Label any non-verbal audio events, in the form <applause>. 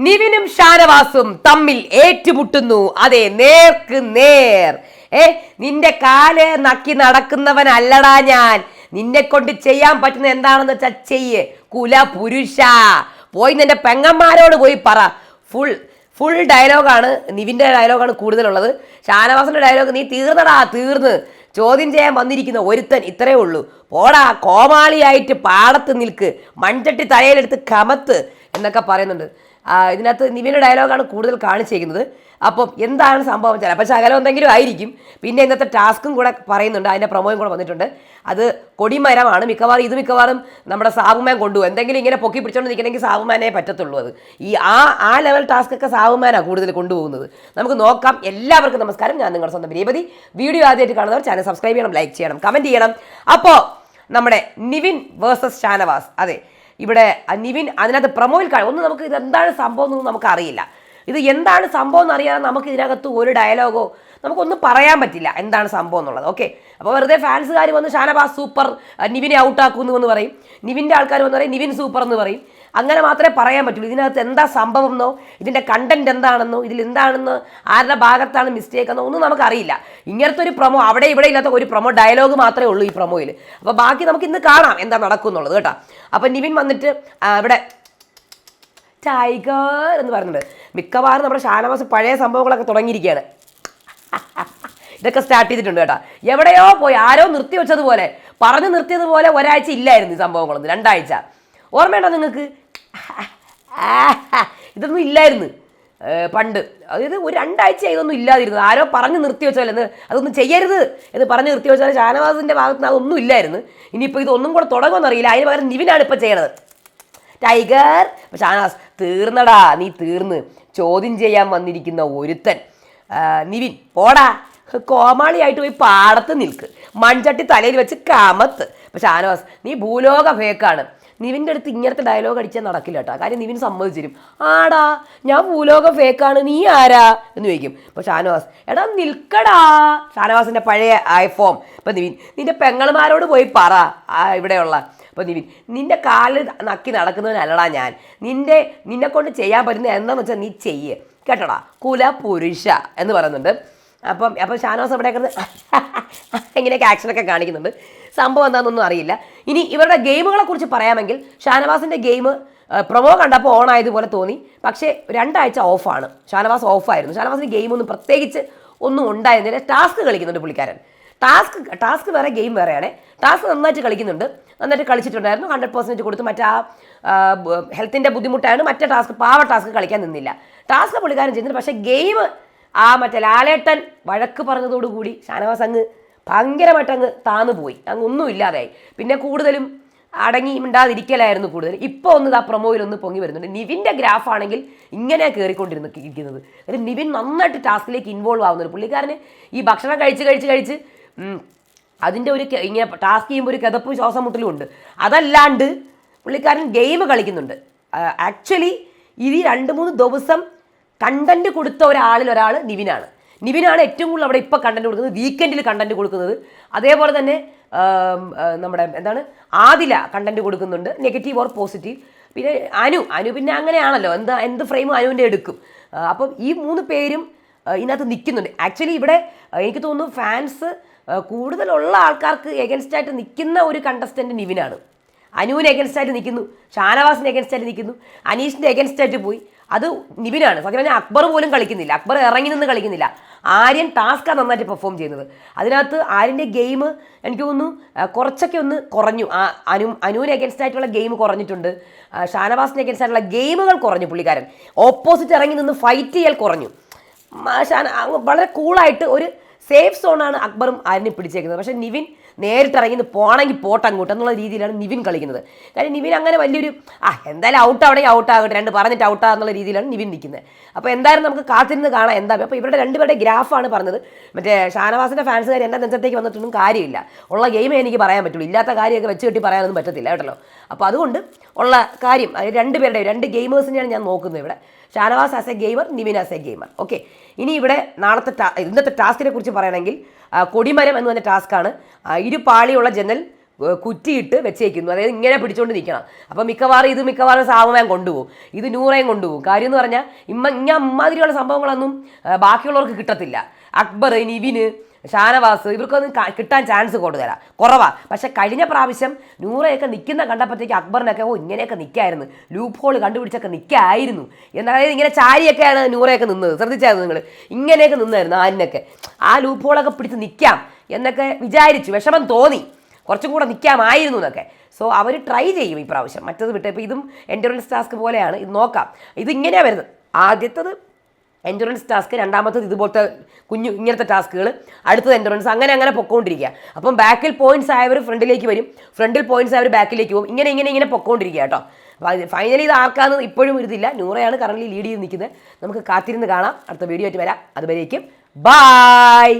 നിവിനും ഷാനവാസും തമ്മിൽ ഏറ്റുമുട്ടുന്നു. അതെ നേർക്ക് നേർ. ഏ നിന്റെ കാൽ നക്കി നടക്കുന്നവനല്ലടാ ഞാൻ. നിന്നെ കൊണ്ട് ചെയ്യാൻ പറ്റുന്ന എന്താണെന്ന് വെച്ചാൽ ചെയ്യ്. കുല പുരുഷ. പോയി നിന്റെ പെങ്ങന്മാരോട് പോയി പറ. ഫുൾ ഫുൾ ഡയലോഗാണ് നിവിന്റെ ഡയലോഗാണ് കൂടുതലുള്ളത്. ഷാനവാസിന്റെ ഡയലോഗ് നീ തീർന്നടാ തീർന്ന്. ചോദ്യം ചെയ്യാൻ വന്നിരിക്കുന്ന ഒരുത്തൻ ഇത്രയേ ഉള്ളൂ. പോടാ കോമാളിയായിട്ട് പാടത്ത് നിൽക്ക്. മൺചട്ടി തലയിലെടുത്ത് കമത്ത് എന്നൊക്കെ പറയുന്നുണ്ട്. ഇതിനകത്ത് നിവിന്റെ ഡയലോഗാണ് കൂടുതൽ കാണിച്ചേക്കുന്നത് അപ്പം എന്താണ് സംഭവം ചിലപ്പോൾ ശകലം എന്തെങ്കിലും ആയിരിക്കും. പിന്നെ ഇന്നത്തെ ടാസ്കും കൂടെ പറയുന്നുണ്ട് അതിന്റെ പ്രമോയും കൂടെ വന്നിട്ടുണ്ട്. അത് കൊടിമരമാണ്. മിക്കവാറും ഇത് മിക്കവാറും നമ്മുടെ സാബുമാൻ കൊണ്ടുപോകും. എന്തെങ്കിലും ഇങ്ങനെ പൊക്കി പിടിച്ചോണ്ട് നിൽക്കണമെങ്കിൽ സാബുമാനേ പറ്റത്തുള്ളൂ അത്. ഈ ആ ആ ലെവൽ ടാസ്ക് ഒക്കെ സാബുമാനാണ് കൂടുതൽ കൊണ്ടുപോകുന്നത്. നമുക്ക് നോക്കാം. എല്ലാവർക്കും നമസ്കാരം. ഞാൻ നിങ്ങളുടെ സ്വന്തം രേപതി വീഡിയോ ആദ്യമായിട്ട് കാണുന്നവർ ചാനൽ സബ്സ്ക്രൈബ് ചെയ്യണം ലൈക്ക് ചെയ്യണം കമന്റ് ചെയ്യണം. അപ്പോൾ നമ്മുടെ നിവിൻ വേഴ്സസ് ഷാനവാസ്. അതെ ഇവിടെ നിവിൻ അതിനകത്ത് പ്രൊമോയിൽ കാണും. ഒന്ന് നമുക്ക് ഇത് എന്താണ് സംഭവം എന്നൊന്നും നമുക്ക് അറിയില്ല ഇത് എന്താണ് സംഭവം എന്ന് അറിയാതെ നമുക്ക് ഇതിനകത്ത് ഒരു ഡയലോഗോ നമുക്കൊന്നും പറയാൻ പറ്റില്ല എന്താണ് സംഭവം എന്നുള്ളത്. ഓക്കെ അപ്പോൾ വെറുതെ ഫാൻസുകാർ വന്ന് ഷാനബാസ് സൂപ്പർ നിവിനെ ഔട്ടാക്കുന്നു എന്ന് പറയും. നിവിന്റെ ആൾക്കാർ വന്ന് പറയും നിവിൻ സൂപ്പർ എന്ന് പറയും. അങ്ങനെ മാത്രമേ പറയാൻ പറ്റുള്ളൂ. ഇതിനകത്ത് എന്താ സംഭവം എന്നോ ഇതിന്റെ കണ്ടന്റ് എന്താണെന്നോ ഇതിൽ എന്താണെന്ന് ആരുടെ ഭാഗത്താണ് മിസ്റ്റേക്ക് എന്നോ ഒന്നും നമുക്കറിയില്ല. ഇങ്ങനത്തെ ഒരു പ്രൊമോ അവിടെ ഇവിടെ ഇല്ലാത്ത ഒരു പ്രൊമോ ഡയലോഗ് മാത്രമേ ഉള്ളൂ ഈ പ്രൊമോയിൽ അപ്പോൾ ബാക്കി നമുക്ക് ഇന്ന് കാണാം എന്താ നടക്കുന്നുള്ളത് കേട്ടോ. അപ്പോൾ നിവിൻ വന്നിട്ട് ഇവിടെ ടൈഗർ എന്ന് പറയുന്നുണ്ട്. മിക്കവാറും നമ്മുടെ ഷാനവാസ് പഴയ സംഭവങ്ങളൊക്കെ തുടങ്ങിയിരിക്കുകയാണ്. ഇതൊക്കെ സ്റ്റാർട്ട് ചെയ്തിട്ടുണ്ട് കേട്ടോ. എവിടെയോ പോയി ആരോ നിർത്തി വെച്ചതുപോലെ പറഞ്ഞു നിർത്തിയതുപോലെ ഒരാഴ്ച ഇല്ലായിരുന്നു ഈ സംഭവങ്ങളൊന്നും രണ്ടാഴ്ച. ഓർമ്മയുണ്ടോ നിങ്ങൾക്ക്? ഇതൊന്നും ഇല്ലായിരുന്നു. പണ്ട്. അതായത് ഒരു രണ്ടാഴ്ച ഇതൊന്നും ഇല്ലാതിരുന്നു ആരോ പറഞ്ഞു നിർത്തി വെച്ചാൽ അതൊന്നും ചെയ്യരുത് എന്ന് പറഞ്ഞു നിർത്തി വെച്ചാൽ ഷാനവാസിന്റെ ഭാഗത്ത് നിന്ന് അതൊന്നും ഇല്ലായിരുന്നു. ഇനിയിപ്പോൾ ഇതൊന്നും കൂടെ തുടങ്ങുമെന്നറിയില്ല അതിന് പകരം നിവിനാണ് ഇപ്പോൾ ചെയ്യണത്. ടൈഗർ ഷാനവാസ് തീർന്നടാ നീ തീർന്ന്. ചോദ്യം ചെയ്യാൻ വന്നിരിക്കുന്ന ഒരുത്തൻ. നിവിൻ പോടാ. കോമാളിയായിട്ട് പോയി പാടത്ത് നിൽക്ക്. മൺചട്ടി തലയിൽ വെച്ച് കമത്ത്. പക്ഷെ ആനവാസ് നീ ഭൂലോക ഫേക്കാണ്. നിവിന്റെ അടുത്ത് ഇങ്ങനത്തെ ഡയലോഗ് അടിച്ചാൽ നടക്കില്ല കേട്ടോ. കാര്യം നിവിൻ സമ്മതിച്ചിരും ആടാ ഞാൻ ഭൂലോക ഫേക്കാണ്. നീ ആരാ? എന്ന് ചോദിക്കും. അപ്പോൾ ഷാനവാസ് എടാ നിൽക്കടാ. ഷാനവാസിന്റെ പഴയ ഐഫോം ഇപ്പം നിവിൻ നിന്റെ പെങ്ങൾമാരോട് പോയി പറ. ഇവിടെയുള്ള. അപ്പോൾ നിവിൻ നിന്റെ കാലിൽ നക്കി നടക്കുന്നവനല്ലടാ ഞാൻ. നിന്റെ നിന്നെ കൊണ്ട് ചെയ്യാൻ പറ്റുന്ന എന്താണെന്ന് വെച്ചാൽ നീ ചെയ്യ്. കേട്ടോടാ? കുല പുരുഷ എന്ന് പറയുന്നുണ്ട്. അപ്പം അപ്പം ഷാനവാസ് അവിടെ കിടന്ന്? <laughs> ഇങ്ങനെയൊക്കെ ആക്ഷനൊക്കെ കാണിക്കുന്നുണ്ട്. സംഭവം എന്താണെന്നൊന്നും അറിയില്ല. ഇനി ഇവരുടെ ഗെയിമുകളെ കുറിച്ച് പറയാമെങ്കിൽ ഷാനവാസിന്റെ ഗെയിം പ്രൊമോ കണ്ടപ്പോൾ ഓൺ ആയതുപോലെ തോന്നി. പക്ഷേ രണ്ടാഴ്ച ഓഫാണ് ഷാനവാസ് ഓഫായിരുന്നു ഷാനവാസിന്റെ ഗെയിമൊന്നും പ്രത്യേകിച്ച് ഒന്നും ഉണ്ടായിരുന്നില്ല. ടാസ്ക് കളിക്കുന്നുണ്ട് പുള്ളിക്കാരൻ. ടാസ്ക് ടാസ്ക് വേറെ ഗെയിം വേറെയാണ്. ടാസ്ക് നന്നായിട്ട് കളിക്കുന്നുണ്ട്. നന്നായിട്ട് കളിച്ചിട്ടുണ്ടായിരുന്നു. ഹൺഡ്രഡ് പെർസെന്റ് കൊടുത്ത് മറ്റേ ആ ഹെൽത്തിന്റെ ബുദ്ധിമുട്ടായിരുന്നു മറ്റേ ടാസ്ക് പാവ ടാസ്ക് കളിക്കാൻ നിന്നില്ല. ടാസ്ക് പുള്ളിക്കാരൻ ചെയ്യുന്നത് പക്ഷേ ഗെയിം ആ മറ്റേ ലാലേട്ടൻ വഴക്ക് പറഞ്ഞതോടുകൂടി ഷാനവാസ് അങ്ങ് ഭയങ്കരമായിട്ട് അങ്ങ് താന്നു പോയി. അങ്ങ് ഒന്നും പിന്നെ കൂടുതലും അടങ്ങി മിണ്ടാതിരിക്കലായിരുന്നു കൂടുതൽ. ഇപ്പോൾ ഒന്ന് ആ പ്രൊമോയിൽ ഒന്ന് പൊങ്ങി വരുന്നുണ്ട്. നിവിന്റെ ഗ്രാഫ് ആണെങ്കിൽ ഇങ്ങനെ കയറിക്കൊണ്ടിരുന്നു ഇരിക്കുന്നത്. അതായത് നിവിൻ നന്നായിട്ട് ടാസ്കിലേക്ക് ഇൻവോൾവ് ആവുന്നുണ്ട്. പുള്ളിക്കാരന് ഈ ഭക്ഷണം കഴിച്ച് കഴിച്ച് കഴിച്ച് അതിന്റെ ഒരു ഇങ്ങനെ ടാസ്ക് ചെയ്യുമ്പോൾ ഒരു കിതപ്പും ശ്വാസം മുട്ടലും ഉണ്ട്. അതല്ലാണ്ട് പുള്ളിക്കാരൻ ഗെയിം കളിക്കുന്നുണ്ട്. ആക്ച്വലി ഇത് രണ്ട് മൂന്ന് ദിവസം കണ്ടന്റ് കൊടുത്ത ഒരാളിൽ ഒരാൾ നിവിനാണ്. നിവിനാണ് ഏറ്റവും കൂടുതൽ അവിടെ ഇപ്പോൾ കണ്ടന്റ് കൊടുക്കുന്നത്. വീക്കെൻഡിൽ കണ്ടന്റ് കൊടുക്കുന്നത്. അതേപോലെ തന്നെ നമ്മുടെ എന്താണ് ആദില കണ്ടന്റ് കൊടുക്കുന്നുണ്ട്. നെഗറ്റീവ് ഓർ പോസിറ്റീവ് പിന്നെ അനു അനു പിന്നെ അങ്ങനെയാണല്ലോ. എന്താ എന്ത് ഫ്രെയിം അനുവിന്റെ എടുക്കും. അപ്പം ഈ മൂന്ന് പേരും ഇതിനകത്ത് നിൽക്കുന്നുണ്ട്. ആക്ച്വലി ഇവിടെ എനിക്ക് തോന്നുന്നു ഫാൻസ് കൂടുതലുള്ള ആൾക്കാർക്ക് എഗൻസ്റ്റ് ആയിട്ട് നിൽക്കുന്ന ഒരു കണ്ടസ്റ്റന്റ് നിവിനാണ്. അനുവിന് എഗൻസ്റ്റ് ആയിട്ട് നിൽക്കുന്നു. ഷാനവാസിന് എഗൻസ്റ്റ് ആയിട്ട് നിൽക്കുന്നു. അനീഷിന്റെ എഗൻസ്റ്റ് ആയിട്ട് പോയി. അത് നിബിനാണ്. സത്യം പറഞ്ഞാൽ അക്ബർ പോലും കളിക്കുന്നില്ല. അക്ബർ ഇറങ്ങി നിന്ന് കളിക്കുന്നില്ല. ആര്യൻ ടാസ്ക്കാണ് നന്നായിട്ട് പെർഫോം ചെയ്യുന്നത്. അതിനകത്ത് ആര്യന്റെ ഗെയിം എനിക്ക് തോന്നുന്നു കുറച്ചൊക്കെ ഒന്ന് കുറഞ്ഞു. അനു അനുവിന് അഗൻസ്റ്റ് ആയിട്ടുള്ള ഗെയിം കുറഞ്ഞിട്ടുണ്ട്. ഷാനവാസിന് അഗൻസ്റ്റ് ആയിട്ടുള്ള ഗെയിമുകൾ കുറഞ്ഞു പുള്ളിക്കാരൻ. ഓപ്പോസിറ്റ് ഇറങ്ങി നിന്ന് ഫൈറ്റ് ചെയ്യാൽ കുറഞ്ഞു. ഷാന- വളരെ കൂളായിട്ട് ഒരു സേഫ് സോണാണ് അക്ബറും ആര്യനെ പിടിച്ചേക്കുന്നത്. പക്ഷേ നിവിൻ നേരിട്ട് ഇറങ്ങി പോണെങ്കിൽ പോട്ട് അങ്ങോട്ട് എന്നുള്ള രീതിയിലാണ് നിവിൻ കളിക്കുന്നത്. കാര്യം നിവിൻ അങ്ങനെ വലിയൊരു ആ എന്തായാലും ഔട്ട് അവിടെ ഔട്ട് ആകട്ടെ രണ്ട് പറഞ്ഞിട്ട് ഔട്ട് എന്നുള്ള രീതിയിലാണ് നിവിൻ നിൽക്കുന്നത്. അപ്പോൾ എന്തായാലും നമുക്ക് കാത്തിരുന്ന് കാണാം എന്താ അപ്പോൾ ഇവരുടെ രണ്ടുപേരുടെ ഗ്രാഫാണ് പറഞ്ഞത്. മറ്റേ ഷാനവാസിന്റെ ഫാൻസുകാർ എന്റെ നെഞ്ചത്തേക്ക് വന്നിട്ടൊന്നും കാര്യമില്ല. ഉള്ള ഗെയിമേ എനിക്ക് പറയാൻ പറ്റുള്ളൂ. ഇല്ലാത്ത കാര്യമൊക്കെ വെച്ച് കെട്ടി പറയാനൊന്നും പറ്റത്തില്ല കേട്ടല്ലോ. അപ്പോൾ അതുകൊണ്ട് ഉള്ള കാര്യം രണ്ടുപേരുടെ രണ്ട് ഗെയിമേഴ്സിനെയാണ് ഞാൻ നോക്കുന്നത് ഇവിടെ. Shanavas as a gamer Nivin as a gamer okay ഇനി ഇവിടെ നാളത്തെ ഇന്നത്തെ ടാസ്കിനെ കുറിച്ച് പറയുകയാണെങ്കിൽ ആ, കൊടിമരം എന്ന് പറഞ്ഞ ടാസ്ക്കാണ് ഇരു പാളിയുള്ള ജനൽ കുറ്റിയിട്ട് വെച്ചേക്കുന്നു. അതായത് ഇങ്ങനെ പിടിച്ചുകൊണ്ട് നിൽക്കണം അപ്പം മിക്കവാറും ഇത് മിക്കവാറും സാമമാൻ കൊണ്ടുപോകും. ഇത് നൂറേയും കൊണ്ടുപോകും. കാര്യം എന്ന് പറഞ്ഞാൽ ഇമ്മ ഇങ്ങനെ അമ്മാതിരിയുള്ള സംഭവങ്ങളൊന്നും ബാക്കിയുള്ളവർക്ക് കിട്ടത്തില്ല. അക്ബർ നിവിന് ഷാനവാസ് ഇവർക്കൊന്നും കിട്ടാൻ ചാൻസ് കൂടുതലാണ് കുറവാ. പക്ഷെ കഴിഞ്ഞ പ്രാവശ്യം നൂറയൊക്കെ നിൽക്കുന്ന കണ്ടപ്പോഴത്തേക്ക് അക്ബറിനൊക്കെ ഓ ഇങ്ങനെയൊക്കെ നിൽക്കായിരുന്നു ലൂപ്പ് ഹോൾ കണ്ടുപിടിച്ചൊക്കെ നിൽക്കായിരുന്നു അതായത് ഇങ്ങനെ ചാരിയൊക്കെയാണ് നൂറയൊക്കെ നിന്നത്. ശ്രദ്ധിച്ചായിരുന്നു നിങ്ങൾ ഇങ്ങനെയൊക്കെ നിന്നായിരുന്നു ആരിനൊക്കെ. ആ ലൂപ്പ് ഹോളൊക്കെ പിടിച്ച് നിൽക്കാം എന്നൊക്കെ വിചാരിച്ചു. വിഷമം തോന്നി. കുറച്ചും കൂടെ നിൽക്കാമായിരുന്നു എന്നൊക്കെ. സോ അവർ ട്രൈ ചെയ്യും ഈ പ്രാവശ്യം. മറ്റത് വിട്ട്. ഇപ്പോൾ ഇതും എൻഡുറൻസ് ടാസ്ക് പോലെയാണ്. ഇത് നോക്കാം. ഇത് ഇങ്ങനെയാണ് വരുന്നത്. ആദ്യത്തത് എൻഡുറൻസ് ടാസ്ക് രണ്ടാമത്തത് ഇതുപോലത്തെ കുഞ്ഞു ഇങ്ങനത്തെ ടാസ്കുകൾ അടുത്തത് എൻഡുറൻസ് അങ്ങനെ അങ്ങനെ പൊക്കോണ്ടിരിക്കുക അപ്പം ബാക്കിൽ പോയിന്റ്സ് ആയവർ ഫ്രണ്ടിലേക്ക് വരും. ഫ്രണ്ടിൽ പോയിന്റ്സ് ആയവർ ബാക്കിലേക്ക് പോകും. ഇങ്ങനെ ഇങ്ങനെ ഇങ്ങനെ പൊക്കോണ്ടിരിക്കുക കേട്ടോ. ഫൈനലി ഇത് ആർക്കാന്ന് ഇപ്പോഴും ഇരുതില്ല നൂറയാണ് കറന്റ് ലീഡ് ചെയ്ത് നിൽക്കുന്നത്. നമുക്ക് കാത്തിരുന്ന് കാണാം. അടുത്ത വീഡിയോ ആയിട്ട് വരാം. അതുവരേക്കും ബായ്